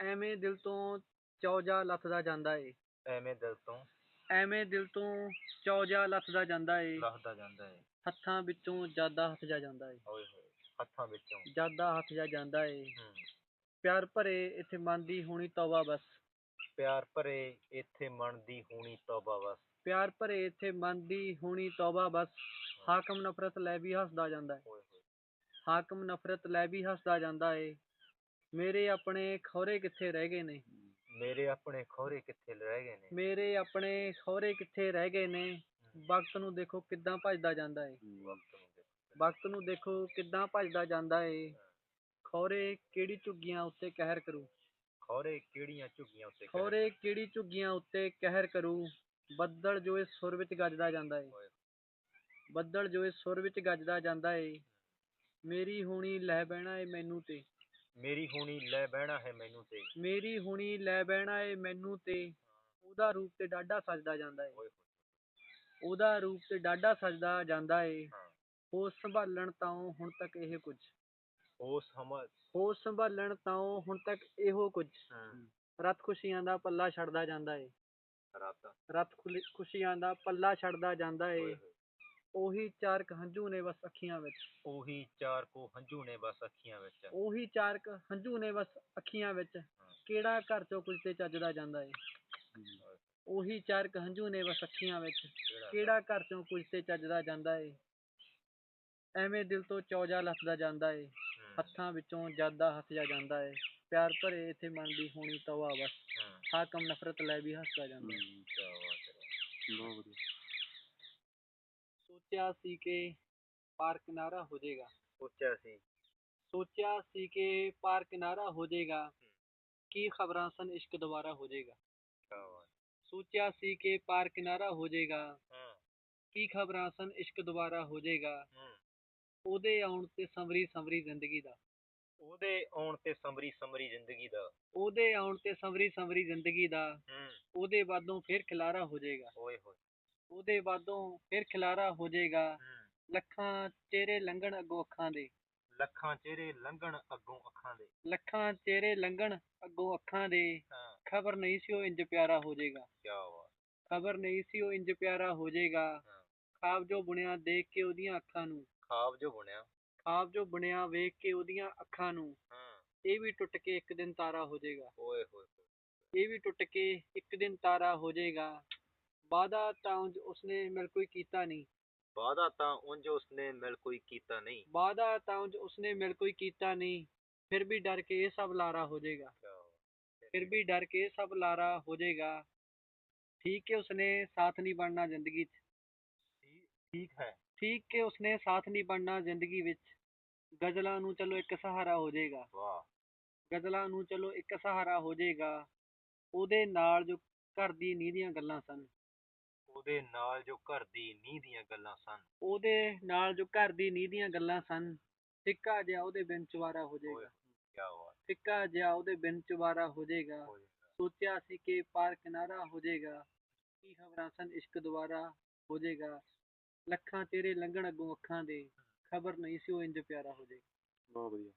ਐਵੇਂ ਦਿਲ ਤੋਂ ਚੌ ਜਾ ਲੱਥਦਾ ਜਾਂਦਾ ਏ। ਐਵੇਂ ਦਿਲ ਤੋਂ। ਐਵੇਂ ਦਿਲ ਤੋਂ ਚੌ ਜਾ ਲੱਥਦਾ ਜਾਂਦਾ ਏ। ਲੱਥਦਾ ਜਾਂਦਾ ਏ। ਹੱਥਾਂ ਵਿੱਚੋਂ ਜਾਦਾ ਹੱਥ ਜਾ ਜਾਂਦਾ ਏ। ਓਏ ਹੋਏ ਹੱਥਾਂ ਵਿੱਚੋਂ। ਜਾਦਾ ਹੱਥ ਜਾ ਜਾਂਦਾ ਏ। ਹੂੰ। ਪਿਆਰ ਭਰੇ ਇੱਥੇ ਮਨ ਦੀ ਹੋਣੀ ਤੌਬਾ ਬਸ। ਪਿਆਰ ਭਰੇ ਇੱਥੇ ਮਨ ਦੀ ਹੋਣੀ ਤੌਬਾ ਬਸ। ਪਿਆਰ ਭਰੇ ਇੱਥੇ ਮਨ ਦੀ ਹੋਣੀ ਤੌਬਾ ਬਸ। ਹਾਕਮ ਨਫ਼ਰਤ ਲੈ ਵੀ ਹੱਸਦਾ ਜਾਂਦਾ ਏ। ਓਏ ਹੋਏ। ਹਾਕਮ ਨਫ਼ਰਤ ਲੈ ਵੀ ਹੱਸਦਾ ਜਾਂਦਾ ਏ। ਮੇਰੇ ਆਪਣੇ ਖੌਰੇ ਕਿੱਥੇ ਰਹਿ ਗਏ ਨੇ? ਮੇਰੇ ਆਪਣੇ ਖੋਰੇ ਕਿੱਥੇ ਰਹਿ ਗਏ ਨੇ? ਮੇਰੇ ਆਪਣੇ ਖੌਰੇ ਕਿੱਥੇ ਰਹਿ ਗਏ ਨੇ? ਵਕਤ ਨੂੰ ਦੇਖੋ ਕਿੱਦਾਂ ਭੱਜਦਾ ਜਾਂਦਾ ਏ। ਵਕਤ ਨੂੰ ਦੇਖੋ ਵਕਤ ਨੂੰ ਦੇਖੋ ਕਿੱਦਾਂ ਭੱਜਦਾ ਜਾਂਦਾ ਏ। ਖੌਰੇ ਕਿਹੜੀ ਝੁੱਗੀਆਂ ਉੱਤੇ ਕਹਿਰ ਕਰੂ? ਖੋਰੇ ਕਿਹੜੀਆਂ ਝੁੱਗੀਆਂ ਉੱਤੇ ਖੌਰੇ ਕਿਹੜੀ ਝੁੱਗੀਆਂ ਉੱਤੇ ਕਹਿਰ ਕਰੂ? ਬੱਦਲ ਜੋ ਇਸ ਸੁਰ ਵਿੱਚ ਗੱਜਦਾ ਜਾਂਦਾ ਏ। ਬੱਦਲ ਜੋ ਇਸ ਸੁਰ ਵਿੱਚ ਗੱਜਦਾ ਜਾਂਦਾ ਏ। ਮੇਰੀ ਹੋਣੀ ਲੈ ਬਹਿਣਾ ਏ ਮੈਨੂੰ ਤੇ। ਮੇਰੀ ਹੋਣੀ ਲੈ ਬਹਿਣਾ ਹੈ ਮੈਨੂੰ ਤੇ। ਮੇਰੀ ਹੁਣੀ ਲੈ ਬਹਿਣਾ ਏ ਮੈਨੂੰ ਤੇ। ਉਹਦਾ ਰੂਪ ਤੇ ਡਾਢਾ ਸਜਦਾ ਜਾਂਦਾ ਏ। ਉਹਦਾ ਰੂਪ ਤੇ ਡਾਢਾ ਸਜਦਾ ਜਾਂਦਾ ਏ। ਹਾਂ। ਹੋਸ਼ ਸੰਭਾਲਣ ਤਾਂ ਹੁਣ ਤੱਕ ਇਹ ਕੁਝ। ਉਹ ਸਮਝ ਹੋਸ਼ ਸੰਭਾਲਣ ਤਾਂ ਹੁਣ ਤੱਕ ਇਹੋ ਕੁਝ। ਰੱਤ ਖੁਸ਼ੀਆਂ ਦਾ ਪੱਲਾ ਛੱਡਦਾ ਜਾਂਦਾ ਏ। ਰਾਤ। ਖੁਸ਼ੀਆਂ ਦਾ ਪੱਲਾ ਛੱਡਦਾ ਜਾਂਦਾ ਏ। ਹੋਏ। ਉਹੀ ਚਾਰ ਕੁ ਹੰਝੂ ਨੇ ਬਸ ਅੱਖੀਆਂ ਵਿੱਚ। ਉਹੀ ਚਾਰ ਕੋ ਹੰਝੂ ਨੇ ਬਸ ਅੱਖੀਆਂ ਵਿੱਚ। ਉਹੀ ਚਾਰ ਕੁ ਹੰਝੂ ਨੇ ਬਸ ਅੱਖੀਆਂ ਵਿੱਚ। ਕਿਹੜਾ ਘਰ ਚੋਂ ਕੁਝ ਤੇ ਚੱਜਦਾ ਜਾਂਦਾ ਏ? ਉਹੀ ਚਾਰ ਕੁ ਹੰਝੂ ਨੇ ਬਸ ਅੱਖੀਆਂ ਵਿੱਚ। ਕਿਹੜਾ ਘਰ? ਚੋਂ ਕੁਝ ਤੇ ਚੱਜਦਾ ਜਾਂਦਾ ਏ? ਐਵੇਂ ਦਿਲ ਤੋਂ ਚੌਜਾ ਲੱਥਦਾ ਜਾਂਦਾ ਏ। ਹੂੰ, ਹੱਥਾਂ ਵਿੱਚੋਂ ਜਾਦਾ ਜਾ ਜਾਂਦਾ ਏ। ਪਿਆਰ ਭਰੇ ਇੱਥੇ ਮਨ ਦੀ ਹੋਣੀ ਤਵਾ ਬਸ। ਹੂੰ, ਹਾਕਮ ਨਫ਼ਰਤ ਲੈ ਵੀ ਹੱਸਦਾ ਜਾਂਦਾ। ਏ। ਕਿਆ ਬਾਤ ਹੈ। ਬਹੁਤ ਵਧੀਆ। ਸੋਚਿਆ ਸੀ ਕਿ ਪਾਰ ਕਿਨਾਰਾ ਹੋ ਜਾਏਗਾ। ਸੋਚਿਆ ਸੀ। ਸੋਚਿਆ ਸੀ ਕਿ ਪਾਰ ਕਿਨਾਰਾ ਹੋ ਜਾਏਗਾ ਕੀ ਖਬਰਾਂ ਸਨ ਇਸ਼ਕ ਦੁਬਾਰਾ ਹੋ ਜਾਏਗਾ। ਕਿਆ ਬਾਤ। ਸੋਚਿਆ ਸੀ ਕਿ ਪਾਰ ਕਿਨਾਰਾ ਹੋ ਜਾਏਗਾ ਹੂੰ। ਕੀ ਖਬਰਾਂ ਸਨ ਇਸ਼ਕ ਦੁਬਾਰਾ ਹੋ ਜਾਏਗਾ। ਹੂੰ। ਉਹਦੇ ਆਉਣ ਤੇ ਸੰਵਰੀ ਸੰਵਰੀ ਜ਼ਿੰਦਗੀ ਦਾ। ਉਹਦੇ ਆਉਣ ਤੇ ਸਮਰੀ ਸਮਰੀ ਜ਼ਿੰਦਗੀ ਦਾ। ਉਹਦੇ ਆਉਣ ਤੇ ਸੰਵਰੀ ਸੰਵਰੀ ਜ਼ਿੰਦਗੀ ਦਾ। ਹੂੰ। ਉਹਦੇ ਬਾਦੋਂ ਫਿਰ ਖਿਲਾਰਾ ਹੋ ਜਾਏਗਾ। ਓਏ ਹੋਏ। ਉਹਦੇ ਬਾਦੋਂ ਫਿਰ ਖਿਲਾਰਾ ਹੋ ਜਾਏਗਾ। ਲੱਖਾਂ ਚਿਹਰੇ ਲੰਘਣ ਅੱਗੋਂ ਅੱਖਾਂ ਦੇ। ਲੱਖਾਂ ਚਿਹਰੇ ਲੰਘਣ ਅੱਗੋਂ ਅੱਖਾਂ ਦੇ। ਲੱਖਾਂ ਚਿਹਰੇ ਲੰਘਣ ਅੱਗੋਂ ਅੱਖਾਂ ਦੇ। ਖਬਰ ਨਹੀਂ ਸੀ ਉਹ ਇੰਜ ਪਿਆਰਾ ਹੋ ਜਾਏਗਾ। ਕਿਆ ਬਾਤ। ਖਬਰ ਨਹੀਂ ਸੀ ਉਹ ਇੰਜ ਪਿਆਰਾ ਹੋ ਜਾਏਗਾ। ਖਾਬ ਜੋ ਬੁਣਿਆ ਦੇਖ ਕੇ ਉਹਦੀਆਂ ਅੱਖਾਂ ਨੂੰ। ਖਾਬ ਜੋ ਬੁਣਿਆ। ਖਾਬ ਜੋ ਬੁਣਿਆ ਵੇਖ ਕੇ ਉਹਦੀਆਂ ਅੱਖਾਂ ਨੂੰ। ਇਹ ਵੀ ਟੁੱਟ ਕੇ ਇੱਕ ਦਿਨ ਤਾਰਾ ਹੋ ਜਾਏਗਾ। ਓਏ ਹੋਏ। ਇਹ ਵੀ ਟੁੱਟ ਕੇ ਇੱਕ ਦਿਨ ਤਾਰਾ ਹੋ ਜਾਏਗਾ। ਵਾਦਾ ਤਾਂ ਉਂਝ ਉਸਨੇ ਮਿਲ ਕੋਈ ਕੀਤਾ ਨਹੀਂ। ਵਾਦਾ ਤਾਂ ਉਂਝ ਉਸਨੇ ਮਿਲ ਕੋਈ ਕੀਤਾ ਨਹੀਂ। ਵਾਦਾ ਤਾਂ ਉਂਝ ਉਸਨੇ ਮਿਲ ਕੋਈ ਕੀਤਾ ਨਹੀਂ। ਫਿਰ ਵੀ ਡਰ ਕੇ ਇਹ ਸਭ ਲਾਰਾ ਹੋ ਜਾਏਗਾ। ਫਿਰ ਵੀ। ਡਰ ਕੇ ਇਹ ਸਭ ਲਾਰਾ ਹੋ ਜਾਏਗਾ। ਠੀਕ ਹੈ ਉਸਨੇ ਸਾਥ ਨਹੀਂ ਬਣਨਾ ਜ਼ਿੰਦਗੀ 'ਚ। ਠੀਕ ਠੀਕ ਹੈ। ਠੀਕ ਕਿ ਉਸਨੇ ਸਾਥ ਨਹੀਂ ਬਣਨਾ ਜ਼ਿੰਦਗੀ ਵਿੱਚ। ਗਜ਼ਲਾਂ ਨੂੰ ਚਲੋ ਇੱਕ ਸਹਾਰਾ ਹੋ ਜਾਏਗਾ। ਵਾਹ। ਗਜ਼ਲਾਂ ਨੂੰ ਚਲੋ ਇੱਕ ਸਹਾਰਾ ਹੋ ਜਾਏਗਾ। ਉਹਦੇ ਨਾਲ ਜੋ ਘਰ ਦੀ ਨੀਂਹ ਦੀਆਂ ਗੱਲਾਂ ਸਨ। ਉਹਦੇ ਨਾਲ ਜੋ ਘਰ ਦੀ ਨੀਂਹ ਦੀਆਂ ਗੱਲਾਂ ਸਨ। ਉਹਦੇ ਨਾਲ ਜੋ ਘਰ ਦੀ ਨੀਂਹ ਦੀਆਂ ਗੱਲਾਂ ਸਨ ਫਿੱਕਾ ਜਿਹਾ ਉਹਦੇ ਬਿਨ ਚਵਾਰਾ ਹੋ ਜਾਏਗਾ। ਕਿਆ ਬਾਤ। ਫਿੱਕਾ ਜਿਹਾ ਉਹਦੇ ਬਿਨ ਚਵਾਰਾ ਹੋ ਜਾਏਗਾ। ਸੋਚਿਆ ਸੀ ਕਿ ਪਾਰ ਕਿਨਾਰਾ ਹੋ ਜਾਏਗਾ। ਕੀ ਖਬਰਾਂ ਸਨ ਇਸ਼ਕ ਦੁਬਾਰਾ ਹੋ ਜਾਏਗਾ। ਲੱਖਾਂ ਤੇਰੇ ਲੰਘਣ ਅੱਗੋਂ ਅੱਖਾਂ ਦੇ। ਖਬਰ ਨਹੀਂ ਸੀ ਉਹ ਇੰਜ ਪਿਆਰਾ ਹੋ ਜਾਏਗਾ। ਬਹੁਤ ਵਧੀਆ।